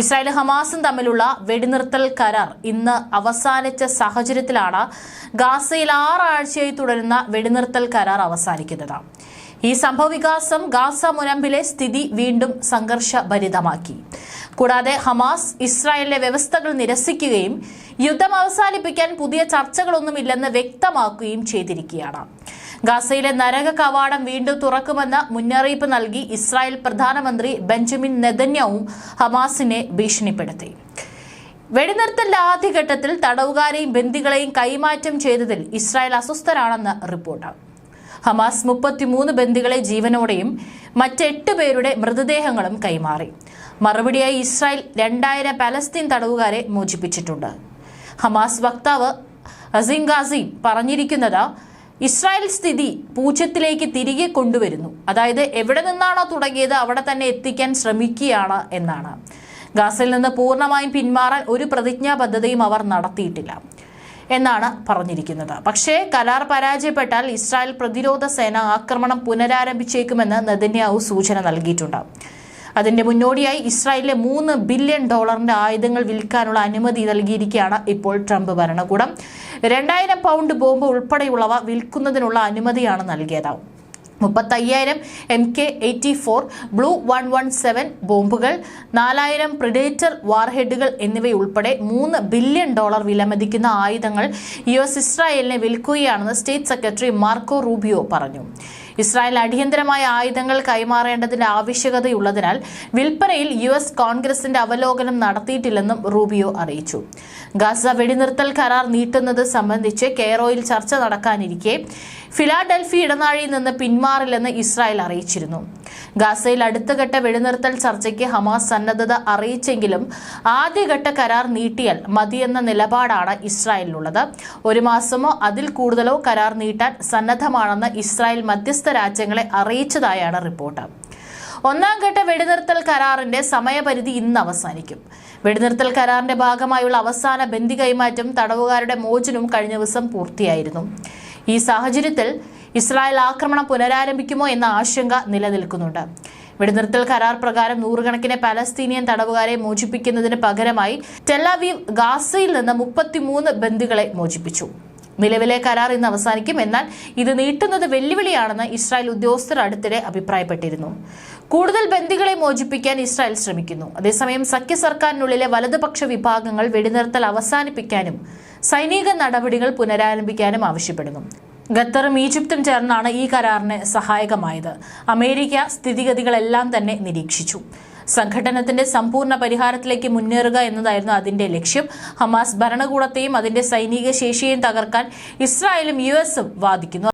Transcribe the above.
Israel ഹമാസും തമ്മിലുള്ള വെടിനിർത്തൽ കരാർ ഇന്ന് അവസാനിച്ച സാഹചര്യത്തിലാണ് ഗാസയിൽ ആറാഴ്ചയായി തുടരുന്ന വെടിനിർത്തൽ കരാർ അവസാനിക്കുന്നത്. ഈ സംഭവവികാസം ഗാസ മുനമ്പിലെ സ്ഥിതി വീണ്ടും സംഘർഷഭരിതമാക്കി. കൂടാതെ ഹമാസ് ഇസ്രായേലിലെ വ്യവസ്ഥകൾ നിരസിക്കുകയും യുദ്ധം അവസാനിപ്പിക്കാൻ പുതിയ ചർച്ചകളൊന്നുമില്ലെന്ന് വ്യക്തമാക്കുകയും ചെയ്തിരിക്കുകയാണ്. ഗാസയിലെ നരക കവാടം വീണ്ടും തുറക്കുമെന്ന് മുന്നറിയിപ്പ് നൽകി ഇസ്രായേൽ പ്രധാനമന്ത്രി ബെഞ്ചമിൻ നെതന്യാവും ഹമാസിനെ ഭീഷണിപ്പെടുത്തി. വെടിനിർത്തലിന്റെ ആദ്യഘട്ടത്തിൽ തടവുകാരെയും ബന്ദികളെയും കൈമാറ്റം ചെയ്തതിൽ ഇസ്രായേൽ അസ്വസ്ഥരാണെന്ന് റിപ്പോർട്ട്. ഹമാസ് മുപ്പത്തിമൂന്ന് ബന്ദികളെ ജീവനോടെയും മറ്റെട്ട് പേരുടെ മൃതദേഹങ്ങളും കൈമാറി. മറുപടിയായി ഇസ്രായേൽ രണ്ടായിരം പലസ്തീൻ തടവുകാരെ മോചിപ്പിച്ചിട്ടുണ്ട്. ഹമാസ് വക്താവ് അസിം ഗാസിം പറഞ്ഞിരിക്കുന്നത് ഇസ്രായേൽ സ്ഥിതി പൂജ്യത്തിലേക്ക് തിരികെ കൊണ്ടുവരുന്നു. അതായത് എവിടെ നിന്നാണോ തുടങ്ങിയത് അവിടെ തന്നെ എത്തിക്കാൻ ശ്രമിക്കുകയാണ് എന്നാണ്. ഗാസയിൽ നിന്ന് പൂർണമായും പിന്മാറാൻ ഒരു പ്രതിജ്ഞാബദ്ധതയും അവർ നടത്തിയിട്ടില്ല എന്നാണ് പറഞ്ഞിരിക്കുന്നത്. പക്ഷേ കരാർ പരാജയപ്പെട്ടാൽ ഇസ്രായേൽ പ്രതിരോധ സേന ആക്രമണം പുനരാരംഭിച്ചേക്കുമെന്ന് നെതന്യാഹു സൂചന നൽകിയിട്ടുണ്ട്. അതിന്റെ മുന്നോടിയായി ഇസ്രായേലിലെ മൂന്ന് ബില്യൺ ഡോളറിന്റെ ആയുധങ്ങൾ വിൽക്കാനുള്ള അനുമതി നൽകിയിരിക്കുകയാണ് ഇപ്പോൾ ട്രംപ് ഭരണകൂടം. രണ്ടായിരം പൗണ്ട് ബോംബ് ഉൾപ്പെടെയുള്ളവ വിൽക്കുന്നതിനുള്ള അനുമതിയാണ് നൽകിയത്. മുപ്പത്തയ്യായിരം M K eighty four blue one one seven ബോംബുകൾ നാലായിരം പ്രിഡേറ്റർ വാർഹെഡുകൾ എന്നിവയുൾപ്പെടെ മൂന്ന് ബില്യൺ ഡോളർ വിലമതിക്കുന്ന ആയുധങ്ങൾ യു എസ് ഇസ്രായേലിനെ വിൽക്കുകയാണെന്ന് സ്റ്റേറ്റ് സെക്രട്ടറി മാർക്കോ റൂബിയോ പറഞ്ഞു. ഇസ്രായേൽ അടിയന്തരമായ ആയുധങ്ങൾ കൈമാറേണ്ടതിന്റെ ആവശ്യകതയുള്ളതിനാൽ വിൽപ്പനയിൽ യു എസ് കോൺഗ്രസിന്റെ അവലോകനം നടത്തിയിട്ടില്ലെന്നും റൂബിയോ അറിയിച്ചു. ഗാസ വെടിനിർത്തൽ കരാർ നീട്ടുന്നത് സംബന്ധിച്ച് കെയറോയിൽ ചർച്ച നടക്കാനിരിക്കെ. ഫിലാഡൽഫി ഇടനാഴിയിൽ നിന്ന് പിന്മാറില്ലെന്ന് ഇസ്രായേൽ അറിയിച്ചിരുന്നു. ഗാസയിൽ അടുത്തഘട്ട വെടിനിർത്തൽ ചർച്ചയ്ക്ക് ഹമാസ് സന്നദ്ധത അറിയിച്ചെങ്കിലും ആദ്യഘട്ട കരാർ നീട്ടിയാൽ മതിയെന്ന നിലപാടാണ് ഇസ്രായേലിനുള്ളത്. ഒരു മാസമോ അതിൽ കൂടുതലോ കരാർ നീട്ടാൻ സന്നദ്ധമാണെന്ന് ഇസ്രായേൽ മധ്യസ്ഥ രാജ്യങ്ങളെ അറിയിച്ചതായാണ് റിപ്പോർട്ട്. ഒന്നാം ഘട്ട വെടിനിർത്തൽ കരാറിന്റെ സമയപരിധി ഇന്ന് അവസാനിക്കും. വെടിനിർത്തൽ കരാറിന്റെ ഭാഗമായുള്ള അവസാന ബന്ദി കൈമാറ്റം തടവുകാരുടെ മോചനവും കഴിഞ്ഞ ദിവസം പൂർത്തിയായിരുന്നു. ഈ സാഹചര്യത്തിൽ ഇസ്രായേൽ ആക്രമണം പുനരാരംഭിക്കുമോ എന്ന ആശങ്ക നിലനിൽക്കുന്നുണ്ട്. വെടിനിർത്തൽ കരാർ പ്രകാരം നൂറുകണക്കിന് പലസ്തീനിയൻ തടവുകാരെ മോചിപ്പിക്കുന്നതിന് പകരമായി ടെലാവീവ് ഗാസയിൽ നിന്ന് മുപ്പത്തിമൂന്ന് ബന്ദികളെ മോചിപ്പിച്ചു. നിലവിലെ കരാർ ഇന്ന് അവസാനിക്കും. എന്നാൽ ഇത് നീട്ടുന്നത് വെല്ലുവിളിയാണെന്ന് ഇസ്രായേൽ ഉദ്യോഗസ്ഥർ അടുത്തിടെ അഭിപ്രായപ്പെട്ടിരുന്നു. കൂടുതൽ ബന്ദികളെ മോചിപ്പിക്കാൻ ഇസ്രായേൽ ശ്രമിക്കുന്നു. അതേസമയം സഖ്യ സർക്കാരിനുള്ളിലെ വലതുപക്ഷ വിഭാഗങ്ങൾ വെടിനിർത്തൽ അവസാനിപ്പിക്കാനും സൈനിക നടപടികൾ പുനരാരംഭിക്കാനും ആവശ്യപ്പെടുന്നു. ഖത്തറും ഈജിപ്തും ചേർന്നാണ് ഈ കരാറിന് സഹായകമായത്. അമേരിക്ക സ്ഥിതിഗതികളെല്ലാം തന്നെ നിരീക്ഷിച്ചു. സംഘടനത്തിന്റെ സമ്പൂർണ പരിഹാരത്തിലേക്ക് മുന്നേറുക എന്നതായിരുന്നു അതിന്റെ ലക്ഷ്യം. ഹമാസ് ഭരണകൂടത്തെയും അതിന്റെ സൈനിക ശേഷിയെയും തകർക്കാൻ ഇസ്രായേലും യു വാദിക്കുന്നു.